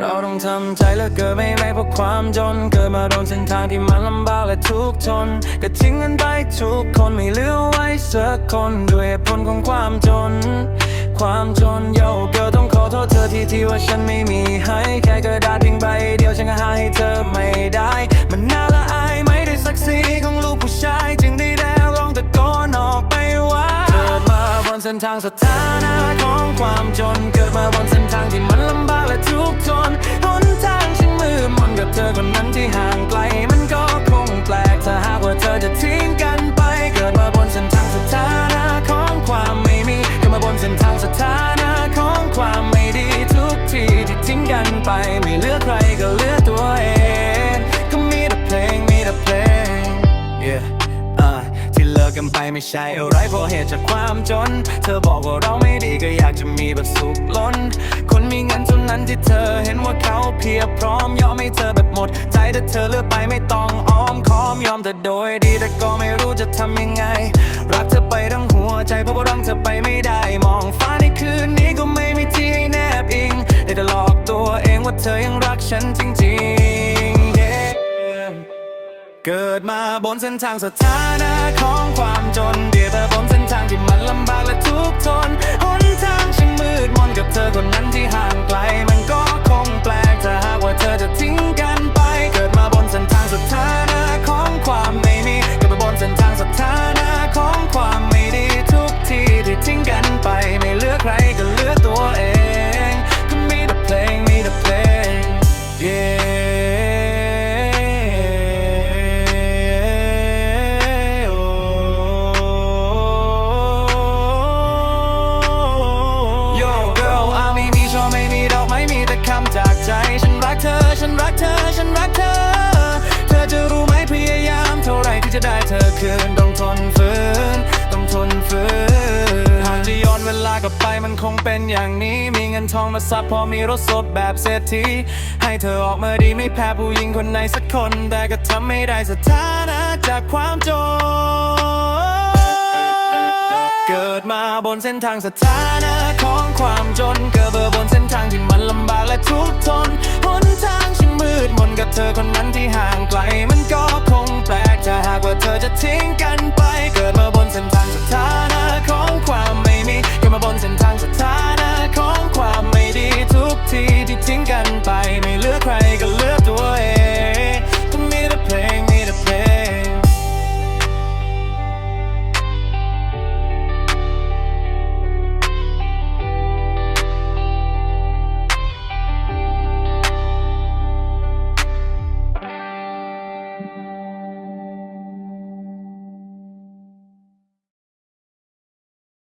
เราต้องทำใจแล้วเกิดไม่ได้เพราะความจน เกิดมาโดนเส้นทางที่มันลำบากและทุกทนก็ทิ้งกันไปทุกคนไม่เหลือไว้สักคนด้วยผลของความจน ความจนโยเกิดต้องขอโทษเธอที่ที่ว่าฉันไม่มีให้ แค่กระดาษทิ้งใบเดียวฉันก็หาให้เธอไม่ได้ มันน่าละอาย นเส้นทางสถานะของความจน เกิดมาบนเส้นทางที่มันลำบากและทุกข์ทนหนทางฉันมืดมนกับเธอคนนั้นที่ห่างไกล มันก็คงแปลกถ้าหากว่าเธอจะทิ้งกันไป เกิดมาบนเส้นทางสถานะของความไม่มีเกิดมาบนเส้นทางสถานะของความไม่ดีทุกทีที่ทิ้งกันไป ไม่เลือกใครก็เลือกตัวเอง กันไปไม่ใช่อะไรเพราะเหตุจากความจน เธอบอกว่าเราไม่ดีก็อยากจะมีแบบสุขล้น คนมีเงินเท่านั้นที่เธอเห็นว่าเขาเพียบพร้อมยอมให้เธอแบบหมด ใจแต่เธอเลือกไปไม่ต้องอ้อมค้อมยอมแต่โดยดีแต่ก็ไม่รู้จะทำยังไง รักเธอไปทั้งหัวใจเพราะว่ารังเธอไปไม่ได้ มองฟ้าในคืนนี้ก็ไม่มีที่ให้แนบอิงได้แต่หลอกตัวเองว่าเธอยังรักฉันจริง เกิดมาบนเส้นทางสถานะของความจนเดียวแต่บนเส้นทางที่มันลำบากและทุกข์ทนหนทางช่างมืดมนกับเธอคน จะได้เธอคืนต้องทนฝืนต้องทนฝืนหากจะย้อนเวลากลับไปมันคงเป็นอย่างนี้ มีเงินทองมาซับพอมีรถสดแบบเศรษฐีให้เธอออกมาดีไม่แพ้ผู้หญิงคนไหนสักคน แต่ก็ทำไม่ได้สถานะจากความจนเกิดมาบนเส้นทางสถานะของความจน เกิดมาบนเส้นทางที่มันลำบากและทุกข์ทนหนทางช่างมืดมนกับเธอคน นั้